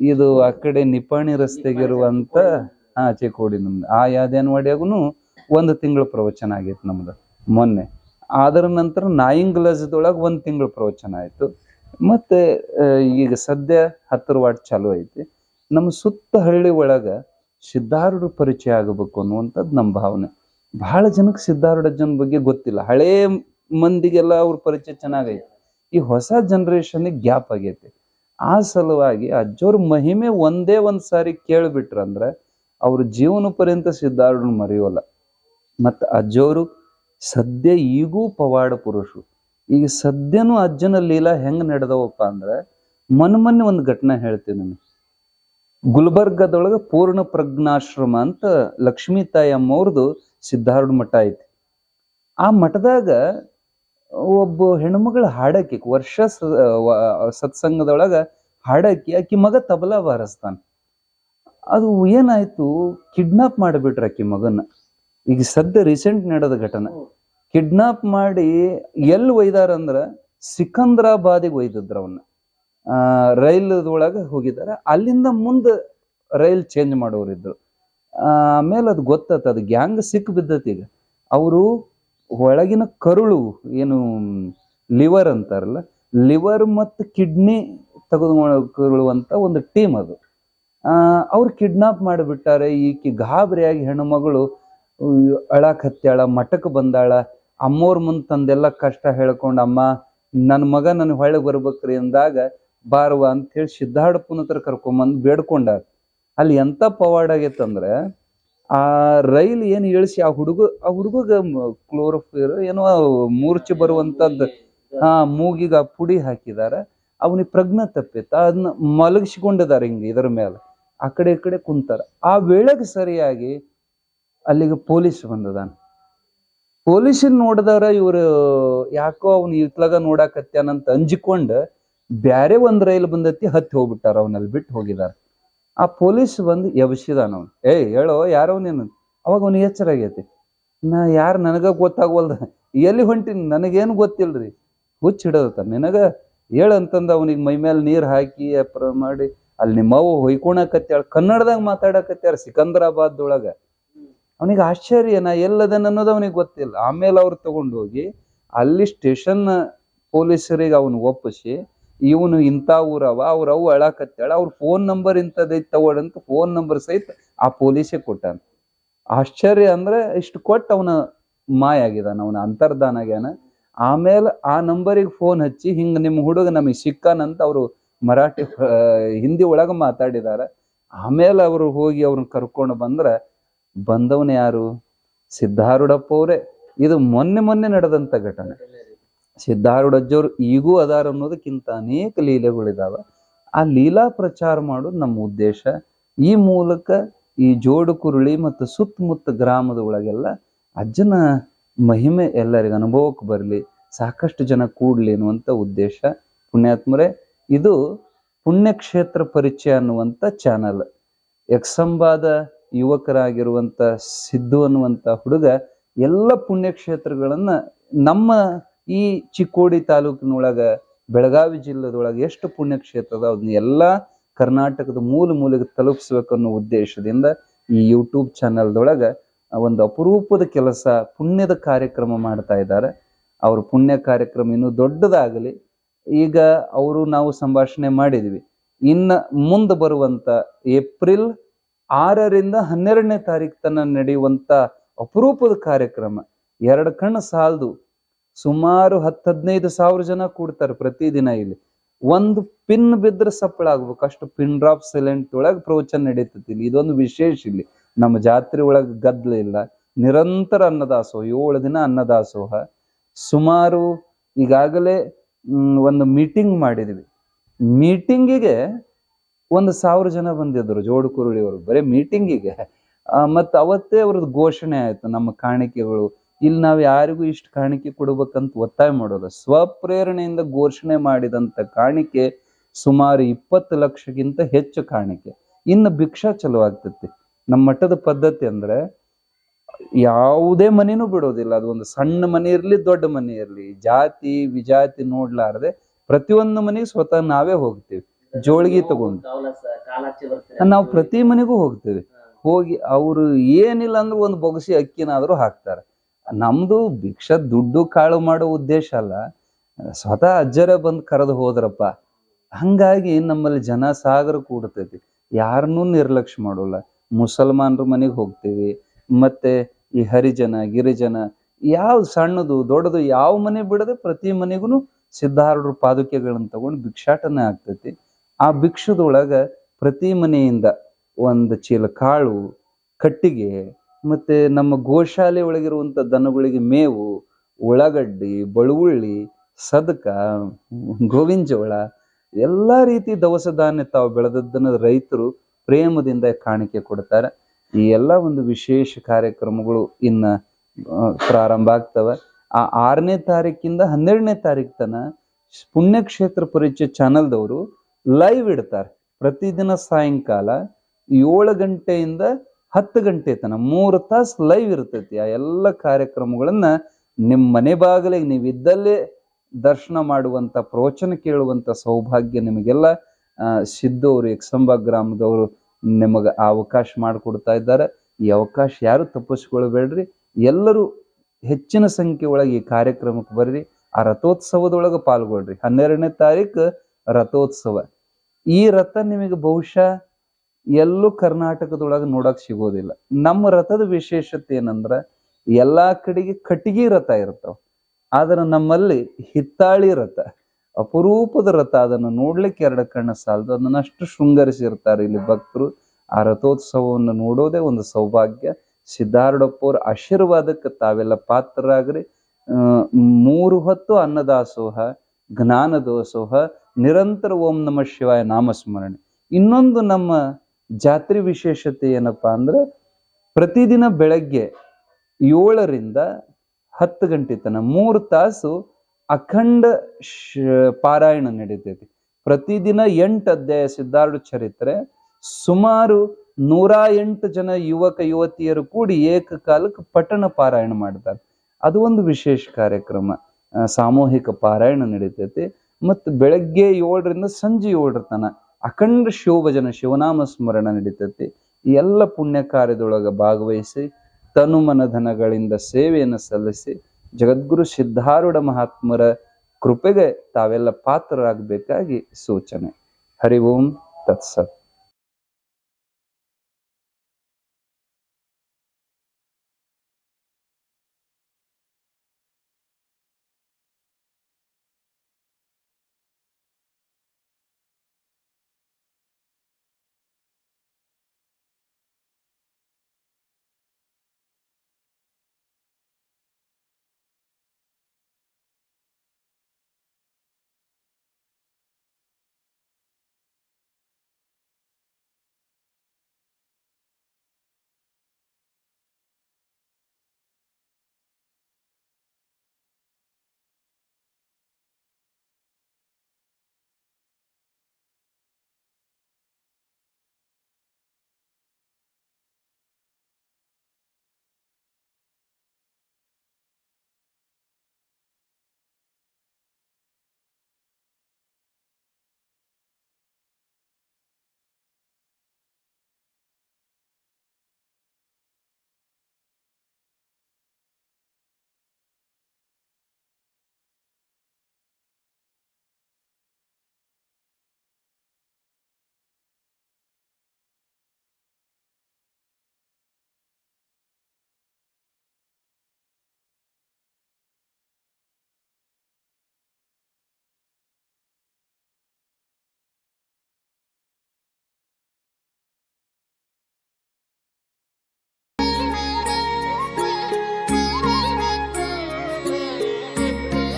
ಇದು ಆ ಕಡೆ ನಿಪಾಣಿ ರಸ್ತೆಗಿರುವಂತ ಹಾ ಚಿಕ್ಕೋಡಿ ನಮ್ದು. ಆ ಯಾದೇನವಾಡಿಯಾಗುನು ಒಂದು ತಿಂಗಳ ಪ್ರವಚನ ಆಗೈತೆ ನಮ್ದು ಮೊನ್ನೆ. ಅದರ ನಂತರ ನಾಯಿಂಗ್ಲಜದೊಳಗೆ ಒಂದು ತಿಂಗಳ ಪ್ರವಚನ ಆಯ್ತು. ಮತ್ತೆ ಈಗ ಸದ್ಯ ಹತ್ತರ ವಾಟ್ ಚಾಲು ಐತಿ. ನಮ್ಮ ಸುತ್ತ ಹಳ್ಳಿ ಒಳಗ ಸಿದ್ಧಾರೂಢ ಪರಿಚಯ ಆಗಬೇಕು ಅನ್ನುವಂಥದ್ದು ನಮ್ಮ ಭಾವನೆ. ಬಹಳ ಜನಕ್ಕೆ ಸಿದ್ಧಾರೂಢಜ್ಜನ ಬಗ್ಗೆ ಗೊತ್ತಿಲ್ಲ. ಹಳೇ ಮಂದಿಗೆಲ್ಲ ಅವ್ರ ಪರಿಚಯ ಚೆನ್ನಾಗೈತಿ. ಈ ಹೊಸ ಜನ್ರೇಷನ್ಗೆ ಗ್ಯಾಪ್ ಆಗೈತಿ. ಆ ಸಲುವಾಗಿ ಅಜ್ಜೋರ ಮಹಿಮೆ ಒಂದೇ ಒಂದ್ ಸಾರಿ ಕೇಳ್ಬಿಟ್ರಂದ್ರ ಅವ್ರ ಜೀವನ ಪರ್ಯಂತ ಸಿದ್ಧಾರೂಢನ ಮರೆಯೋಲ್ಲ. ಮತ್ತ ಅಜ್ಜೋರು ಸದ್ಯ ಈಗೂ ಪವಾಡ ಪುರುಷರು. ಈಗ ಸದ್ಯನೂ ಅಜ್ಜನ ಲೀಲಾ ಹೆಂಗ್ ನಡೆದವಪ್ಪ ಅಂದ್ರೆ ಮೊನ್ನೆ ಒಂದು ಘಟನೆ ಹೇಳ್ತೀನಿ ನಾನು ಗುಲ್ಬರ್ಗದೊಳಗೆ ಪೂರ್ಣ ಪ್ರಜ್ಞಾಶ್ರಮ ಅಂತ ಲಕ್ಷ್ಮೀ ತಾಯಿ ಅಮ್ಮವ್ರದ್ದು ಸಿದ್ಧಾರೂಢ ಮಠ ಐತಿ. ಆ ಮಠದಾಗ ಒಬ್ಬ ಹೆಣ್ಮಗಳ ಹಾಡಕಿ ವರ್ಷ ಸತ್ಸಂಗದೊಳಗ ಹಾಡಕಿ ಆಕಿ ಮಗ ತಬಲಾ ಬಾರಿಸ್ತಾನ. ಅದು ಏನಾಯ್ತು, ಕಿಡ್ನಾಪ್ ಮಾಡಿಬಿಟ್ರ ಆಕಿ ಮಗನ ಈಗ ಸದ್ಯ ರೀಸೆಂಟ್ ನಡೆದ ಘಟನೆ. ಕಿಡ್ನಾಪ್ ಮಾಡಿ ಎಲ್ಲಿ ಒಯ್ದಾರ ಅಂದ್ರ ಸಿಕಂದ್ರಾಬಾದಿಗೆ ಒಯ್ದಿದ್ರ ಅವನ್ನ ರೈಲ್ದೊಳಗ ಹೋಗಿದಾರ ಅಲ್ಲಿಂದ ಮುಂದೆ ರೈಲ್ ಚೇಂಜ್ ಮಾಡೋರಿದ್ರು. ಆಮೇಲೆ ಅದು ಗೊತ್ತಾತ, ಅದು ಗ್ಯಾಂಗ್ ಸಿಕ್ ಬಿದ್ದತಿ ಈಗ. ಅವರು ಒಳಗಿನ ಕರುಳು, ಏನು, ಲಿವರ್ ಅಂತಾರಲ್ಲ, ಲಿವರ್ ಮತ್ತು ಕಿಡ್ನಿ ತೆಗೆದುಕೊಳ್ಳುವಂಥ ಒಂದು ಟೀಮ್ ಅದು. ಅವ್ರು ಕಿಡ್ನಾಪ್ ಮಾಡಿಬಿಟ್ಟಾರೆ, ಈಕೆ ಗಾಬರಿಯಾಗಿ ಹೆಣ್ಣುಮಗಳು ಮಗಳು ಅಳಕ್ ಹತ್ಯಾಳ, ಮಠಕ್ಕೆ ಬಂದಾಳ ಅಮ್ಮೋರ್ ಮುಂದೆ ತಂದೆಲ್ಲ ಕಷ್ಟ ಹೇಳ್ಕೊಂಡು, ಅಮ್ಮ, ನನ್ನ ಮಗ ನನಗೆ ಹೊಳೆ ಬರ್ಬೇಕ್ರಿ ಅಂದಾಗ ಬಾರುವ ಅಂತ ಹೇಳಿ ಸಿದ್ಧಾರ್ಢಪ್ಪನ ಹತ್ರ ಕರ್ಕೊಂಬಂದು ಬೇಡ್ಕೊಂಡಾರ. ಅಲ್ಲಿ ಎಂತ ಪವಾಡ ಆಗೈತಂದ್ರೆ ಆ ರೈಲ್ ಏನ್ ಇಳಿಸಿ ಆ ಹುಡುಗ, ಆ ಹುಡುಗಗ ಕ್ಲೋರೋಫಿರ್ ಏನೋ ಮೂರ್ಛೆ ಬರುವಂತದ್ದು. ಹಾ, ಮೂಗಿಗೆ ಆ ಪುಡಿ ಹಾಕಿದಾರ. ಅವನಿಗೆ ಪ್ರಜ್ಞೆ ತಪ್ಪಿತ್ತು. ಅದನ್ನ ಮಲಗಿಸಿಕೊಂಡಿದ್ದಾರೆ ಹಿಂಗೆ ಇದರ ಮೇಲೆ ಆ ಕಡೆ ಈ ಕಡೆ ಕುಂತಾರ. ಆ ವೇಳೆಗೆ ಸರಿಯಾಗಿ ಅಲ್ಲಿಗೆ ಪೊಲೀಸ್ ಬಂದದಾನ. ಪೊಲೀಸನ್ ನೋಡಿದಾರ ಇವರು ಯಾಕೋ ಅವ್ನ ಇತ್ಲಾಗ ನೋಡಾಕತ್ಯಾನಂತ ಅಂಜಿಕೊಂಡು ಬ್ಯಾರೆ ಒಂದು ರೈಲ್ ಬಂದತಿ, ಹತ್ತಿ ಹೋಗ್ಬಿಟ್ಟಾರ ಅವನಲ್ಲಿ ಬಿಟ್ಟು ಹೋಗಿದಾರ. ಆ ಪೊಲೀಸ್ ಬಂದು ಎಬ್ಸಿದಾನ ಅವ್ನು? ಏಯ್ ಹೇಳೋ, ಯಾರೋ ನೀನು? ಅವಾಗ ಅವ್ನಿಗೆ ಎಚ್ಚರ ಆಗೈತಿ. ನಾ ಯಾರು ನನಗ ಗೊತ್ತಾಗವಲ್ದ? ಎಲ್ಲಿ ಹೊಂಟಿನಿ? ನನಗೇನು ಗೊತ್ತಿಲ್ರಿ? ಹುಚ್ಚ ಹಿಡದತ್ತ. ನಿನಗ ಹೇಳಂತಂದ ಅವನಿಗೆ ಮೈ ಮೇಲೆ ನೀರು ಹಾಕಿ, ಅಪ್ರ ಮಾಡಿ. ಅಲ್ಲಿ ನಿಮ್ಮವ್ವ ಹೊಯ್ಕೊಳಕತ್ಯಾಳ ಕನ್ನಡದಾಗ ಮಾತಾಡಕತ್ಯಾರ ಸಿಕಂದ್ರಾಬಾದ್ ಒಳಗ ಅವನಿಗೆ ಆಶ್ಚರ್ಯ, ನಾ ಎಲ್ಲದನ್ನ ಅನ್ನೋದು ಅವನಿಗೆ ಗೊತ್ತಿಲ್ಲ. ಆಮೇಲೆ ಅವ್ರು ತಗೊಂಡೋಗಿ ಅಲ್ಲಿ ಸ್ಟೇಷನ್ ಪೊಲೀಸರಿಗೆ ಅವನು ಒಪ್ಪಿಸಿ ಇವನು ಇಂಥ ಊರವ, ಅವ್ರ ಅವು ಅಳಾಕತ್ತಾಳ, ಅವ್ರ ಫೋನ್ ನಂಬರ್ ಇಂಥದೈತಿ ತಗೊಳಂತ ಫೋನ್ ನಂಬರ್ ಸಹಿತ ಆ ಪೊಲೀಸೇ ಕೊಟ್ಟಾನ. ಆಶ್ಚರ್ಯ ಅಂದ್ರೆ ಇಷ್ಟು ಕೊಟ್ಟು ಅವನ ಮಾಯ ಆಗಿದಾನ, ಅವನ ಅಂತರ್ಧಾನ ಆಗ್ಯಾನ. ಆಮೇಲೆ ಆ ನಂಬರಿಗೆ ಫೋನ್ ಹಚ್ಚಿ ಹಿಂಗ ನಿಮ್ಮ ಹುಡುಗ ನಮಗೆ ಸಿಕ್ಕಾನಂತ ಅವರು ಮರಾಠಿ ಹಿಂದಿ ಒಳಗ ಮಾತಾಡಿದಾರ. ಆಮೇಲೆ ಅವರು ಹೋಗಿ ಅವ್ರನ್ನ ಕರ್ಕೊಂಡು ಬಂದ್ರ, ಬಂದವನು ಯಾರು? ಸಿದ್ಧಾರೂಢಪ್ಪ ಅವರೇ. ಇದು ಮೊನ್ನೆ ಮೊನ್ನೆ ನಡೆದಂತ ಘಟನೆ. ಸಿದ್ಧಾರೂಢ ಅಜ್ಜವ್ರು ಈಗೂ ಅದಾರ ಅನ್ನೋದಕ್ಕಿಂತ ಅನೇಕ ಲೀಲೆಗಳಿದಾವ. ಆ ಲೀಲಾ ಪ್ರಚಾರ ಮಾಡೋದು ನಮ್ಮ ಉದ್ದೇಶ. ಈ ಮೂಲಕ ಈ ಜೋಡು ಕುರುಳಿ ಮತ್ತು ಸುತ್ತಮುತ್ತ ಗ್ರಾಮದ ಒಳಗೆಲ್ಲ ಅಜ್ಜನ ಮಹಿಮೆ ಎಲ್ಲರಿಗೂ ಅನುಭವಕ್ಕೆ ಬರಲಿ, ಸಾಕಷ್ಟು ಜನ ಕೂಡ್ಲಿ ಅನ್ನುವಂಥ ಉದ್ದೇಶ. ಪುಣ್ಯಾತ್ಮರೇ, ಇದು ಪುಣ್ಯಕ್ಷೇತ್ರ ಪರಿಚಯ ಅನ್ನುವಂಥ ಚಾನಲ್. ಎಕ್ಸಂಬಾದ ಯುವಕರಾಗಿರುವಂಥ ಸಿದ್ದು ಅನ್ನುವಂಥ ಹುಡುಗ ಎಲ್ಲ ಪುಣ್ಯಕ್ಷೇತ್ರಗಳನ್ನು ನಮ್ಮ ಈ ಚಿಕ್ಕೋಡಿ ತಾಲೂಕಿನೊಳಗ ಬೆಳಗಾವಿ ಜಿಲ್ಲೆದೊಳಗೆ ಎಷ್ಟು ಪುಣ್ಯಕ್ಷೇತ್ರ ಅದ ಅದನ್ನ ಎಲ್ಲಾ ಕರ್ನಾಟಕದ ಮೂಲ ಮೂಲೆಗೆ ತಲುಪಿಸ್ಬೇಕನ್ನೋ ಉದ್ದೇಶದಿಂದ ಈ ಯೂಟ್ಯೂಬ್ ಚಾನಲ್ದೊಳಗ ಒಂದು ಅಪರೂಪದ ಕೆಲಸ, ಪುಣ್ಯದ ಕಾರ್ಯಕ್ರಮ ಮಾಡ್ತಾ ಇದ್ದಾರೆ. ಅವ್ರ ಪುಣ್ಯ ಕಾರ್ಯಕ್ರಮ ಇನ್ನೂ ದೊಡ್ಡದಾಗಲಿ. ಈಗ ಅವರು ನಾವು ಸಂಭಾಷಣೆ ಮಾಡಿದ್ವಿ. ಇನ್ನು ಮುಂದೆ ಬರುವಂತ ಏಪ್ರಿಲ್ ಆರರಿಂದ ಹನ್ನೆರಡನೇ ತಾರೀಕು ತನಕ ನಡೆಯುವಂತ ಅಪರೂಪದ ಕಾರ್ಯಕ್ರಮ. ಎರಡು ಕಣ್ಣು ಸಾಲದು. ಸುಮಾರು ಹತ್ತು ಹದಿನೈದು ಸಾವಿರ ಜನ ಕೂಡ್ತಾರೆ ಪ್ರತಿದಿನ ಇಲ್ಲಿ. ಒಂದು ಪಿನ್ ಬಿದ್ರೆ ಸಪ್ಪಳ ಆಗ್ಬೇಕು. ಅಷ್ಟು ಪಿನ್ ಡ್ರಾಪ್ ಸೈಲೆಂಟ್ ಒಳಗೆ ಪ್ರವಚನ ನಡೀತೈತಿ ಇಲ್ಲಿ. ಇದೊಂದು ವಿಶೇಷ ಇಲ್ಲಿ. ನಮ್ಮ ಜಾತ್ರೆ ಒಳಗೆ ಗದ್ದಲ ಇಲ್ಲ. ನಿರಂತರ ಅನ್ನದಾಸೋಹ, ಏಳು ದಿನ ಅನ್ನದಾಸೋಹ. ಸುಮಾರು ಈಗಾಗಲೇ ಒಂದು ಮೀಟಿಂಗ್ ಮಾಡಿದ್ವಿ. ಮೀಟಿಂಗಿಗೆ ಒಂದು ಸಾವಿರ ಜನ ಬಂದಿದ್ರು ಜೋಡು ಕುರುಳಿಯವರು. ಬರೀ ಮೀಟಿಂಗಿಗೆ. ಮತ್ತು ಅವತ್ತೇ ಅವ್ರದ್ದು ಘೋಷಣೆ ಆಯ್ತು. ನಮ್ಮ ಕಾಣಿಕೆಗಳು ಇಲ್ಲಿ ನಾವು ಯಾರಿಗೂ ಇಷ್ಟು ಕಾಣಿಕೆ ಕೊಡ್ಬೇಕಂತ ಒತ್ತಾಯ ಮಾಡೋಲ್ಲ. ಸ್ವಪ್ರೇರಣೆಯಿಂದ ಘೋಷಣೆ ಮಾಡಿದಂತ ಕಾಣಿಕೆ ಸುಮಾರು ಇಪ್ಪತ್ತು ಲಕ್ಷಕ್ಕಿಂತ ಹೆಚ್ಚು ಕಾಣಿಕೆ. ಇನ್ನು ಭಿಕ್ಷಾ ಚಲೋ ಆಗ್ತೈತಿ. ನಮ್ಮ ಮಠದ ಪದ್ಧತಿ ಅಂದ್ರೆ ಯಾವುದೇ ಮನೆನೂ ಬಿಡೋದಿಲ್ಲ. ಅದು ಒಂದು ಸಣ್ಣ ಮನೆ ಇರ್ಲಿ ದೊಡ್ಡ ಮನೆ ಇರ್ಲಿ. ಜಾತಿ ವಿಜಾತಿ ನೋಡಲಾರದೆ ಪ್ರತಿಯೊಂದು ಮನೆಗೆ ಸ್ವತಃ ನಾವೇ ಹೋಗ್ತೀವಿ. ಜೋಳಿಗೆ ತಗೊಂಡು. ನಾವು ಪ್ರತಿ ಮನೆಗೂ ಹೋಗ್ತೇವೆ. ಹೋಗಿ ಅವರು ಏನಿಲ್ಲ ಅಂದ್ರೆ ಒಂದು ಬೊಗಸಿ ಅಕ್ಕಿನಾದ್ರೂ ಹಾಕ್ತಾರೆ. ನಮ್ದು ಭಿಕ್ಷ ದುಡ್ಡು ಕಾಳು ಮಾಡೋ ಉದ್ದೇಶ ಅಲ್ಲ. ಸ್ವತಃ ಅಜ್ಜರ ಬಂದು ಕರೆದು ಹೋದ್ರಪ್ಪ. ಹಂಗಾಗಿ ನಮ್ಮಲ್ಲಿ ಜನ ಸಾಗರ ಕೂಡ್ತೈತಿ. ಯಾರನ್ನೂ ನಿರ್ಲಕ್ಷ್ಯ ಮಾಡೋಲ್ಲ. ಮುಸಲ್ಮಾನರ ಮನೆಗೆ ಹೋಗ್ತೀವಿ. ಮತ್ತೆ ಈ ಹರಿಜನ, ಗಿರಿಜನ, ಯಾವ ಸಣ್ಣದು, ದೊಡ್ಡದು ಯಾವ ಮನೆ ಬಿಡದೆ ಪ್ರತಿ ಮನೆಗೂ ಸಿದ್ಧಾರೂಢರ ಪಾದುಕೆಗಳನ್ನ ತಗೊಂಡು ಭಿಕ್ಷಾಟನೆ ಆಗ್ತೈತಿ. ಆ ಭಿಕ್ಷದೊಳಗ ಪ್ರತಿ ಮನೆಯಿಂದ ಒಂದು ಚೀಲ ಕಾಳು, ಕಟ್ಟಿಗೆ ಮತ್ತೆ ನಮ್ಮ ಗೋಶಾಲೆ ಒಳಗಿರುವಂತ ದನಗಳಿಗೆ ಮೇವು, ಉಳ್ಳಾಗಡ್ಡಿ ಬೆಳ್ಳುಳ್ಳಿ ಸದಕ, ಗೋವಿನ ಜೋಳ, ಎಲ್ಲಾ ರೀತಿ ದವಸ ಧಾನ್ಯ ತಾವು ಬೆಳೆದದ್ದನ್ನ ರೈತರು ಪ್ರೇಮದಿಂದ ಕಾಣಿಕೆ ಕೊಡ್ತಾರೆ. ಈ ಎಲ್ಲ ಒಂದು ವಿಶೇಷ ಕಾರ್ಯಕ್ರಮಗಳು ಇನ್ನ ಪ್ರಾರಂಭ ಆಗ್ತವೆ. ಆ ಆರನೇ ತಾರೀಕಿಂದ ಹನ್ನೆರಡನೇ ತಾರೀಕು ತನ ಪುಣ್ಯಕ್ಷೇತ್ರ ಪರಿಚಯ ಚಾನಲ್ದವರು ಲೈವ್ ಇಡ್ತಾರೆ. ಪ್ರತಿದಿನ ಸಾಯಂಕಾಲ ಏಳು ಗಂಟೆಯಿಂದ ಹತ್ತು ಗಂಟೆ ತನ, ಮೂರು ತಾಸು ಲೈವ್ ಇರ್ತೈತಿ. ಆ ಎಲ್ಲ ಕಾರ್ಯಕ್ರಮಗಳನ್ನ ನಿಮ್ಮ ಮನೆ ಬಾಗಿಲಿಗೆ ನೀವು ಇದ್ದಲ್ಲೇ ದರ್ಶನ ಮಾಡುವಂತ, ಪ್ರವಚನ ಕೇಳುವಂತ ಸೌಭಾಗ್ಯ ನಿಮಗೆಲ್ಲ ಸಿದ್ದವರು ಎಕ್ಸಂಬ ಗ್ರಾಮದವರು ನಿಮಗೆ ಆ ಅವಕಾಶ ಮಾಡಿಕೊಡ್ತಾ ಇದ್ದಾರೆ. ಈ ಅವಕಾಶ ಯಾರು ತಪ್ಪಿಸ್ಕೊಳ್ಬೇಡ್ರಿ. ಎಲ್ಲರೂ ಹೆಚ್ಚಿನ ಸಂಖ್ಯೆ ಒಳಗೆ ಈ ಕಾರ್ಯಕ್ರಮಕ್ಕೆ ಬರ್ರಿ. ಆ ರಥೋತ್ಸವದೊಳಗೆ ಪಾಲ್ಗೊಳ್ರಿ. ಹನ್ನೆರಡನೇ ತಾರೀಕು ರಥೋತ್ಸವ. ಈ ರಥ ನಿಮಗೆ ಬಹುಶಃ ಎಲ್ಲೂ ಕರ್ನಾಟಕದೊಳಗೆ ನೋಡಕ್ ಸಿಗೋದಿಲ್ಲ. ನಮ್ಮ ರಥದ ವಿಶೇಷತೆ ಏನಂದ್ರ, ಎಲ್ಲಾ ಕಡೆಗೆ ಕಟ್ಟಿಗೆ ರಥ ಇರ್ತಾವ. ಆದ್ರೆ ನಮ್ಮಲ್ಲಿ ಹಿತ್ತಾಳಿ ರಥ, ಅಪರೂಪದ ರಥ, ಅದನ್ನು ನೋಡ್ಲಿಕ್ಕೆ ಎರಡು ಕಣ್ಣ ಸಾಲದು. ಅದನ್ನಷ್ಟು ಶೃಂಗರಿಸಿರ್ತಾರೆ ಇಲ್ಲಿ ಭಕ್ತರು. ಆ ರಥೋತ್ಸವವನ್ನು ನೋಡೋದೇ ಒಂದು ಸೌಭಾಗ್ಯ. ಸಿದ್ಧಾರೂಢಪ್ಪವ್ರ ಆಶೀರ್ವಾದಕ್ಕೆ ತಾವೆಲ್ಲ ಪಾತ್ರರಾಗ್ರಿ. ಮೂರು ಹೊತ್ತು ಅನ್ನದಾಸೋಹ, ಜ್ಞಾನದಾಸೋಹ, ನಿರಂತರ ಓಂ ನಮ ಶಿವಾಯ ನಾಮಸ್ಮರಣೆ. ಇನ್ನೊಂದು ನಮ್ಮ ಜಾತ್ರೆ ವಿಶೇಷತೆ ಏನಪ್ಪಾ ಅಂದ್ರೆ ಪ್ರತಿದಿನ ಬೆಳಗ್ಗೆ ಏಳರಿಂದ ಹತ್ತು ಗಂಟೆ ತನಕ ಮೂರು ತಾಸು ಅಖಂಡ ಪಾರಾಯಣ ನಡೀತೈತಿ. ಪ್ರತಿದಿನ ಎಂಟು ಅಧ್ಯಾಯ ಸಿದ್ಧಾರೂಢ ಚರಿತ್ರೆ, ಸುಮಾರು ನೂರ ಎಂಟು ಜನ ಯುವಕ ಯುವತಿಯರು ಕೂಡಿ ಏಕಕಾಲಕ್ಕೆ ಪಠಣ ಪಾರಾಯಣ ಮಾಡ್ತಾರೆ. ಅದು ಒಂದು ವಿಶೇಷ ಕಾರ್ಯಕ್ರಮ. ಸಾಮೂಹಿಕ ಪಾರಾಯಣ ನಡೀತೈತಿ. ಮತ್ತು ಬೆಳಗ್ಗೆ ಏಳರಿಂದ ಸಂಜೆ ಏಳರ ತನ ಅಖಂಡ ಶಿವಭಜನ ಶಿವನಾಮ ಸ್ಮರಣ ನಡೀತೈತಿ. ಈ ಎಲ್ಲ ಪುಣ್ಯ ಕಾರ್ಯದೊಳಗೆ ಭಾಗವಹಿಸಿ ತನು ಮನಧನಗಳಿಂದ ಸೇವೆಯನ್ನು ಸಲ್ಲಿಸಿ, ಜಗದ್ಗುರು ಸಿದ್ಧಾರೂಢ ಮಹಾತ್ಮರ ಕೃಪೆಗೆ ತಾವೆಲ್ಲ ಪಾತ್ರರಾಗಬೇಕಾಗಿ ಸೂಚನೆ. ಹರಿ ಓಂ, ತತ್ಸತ್.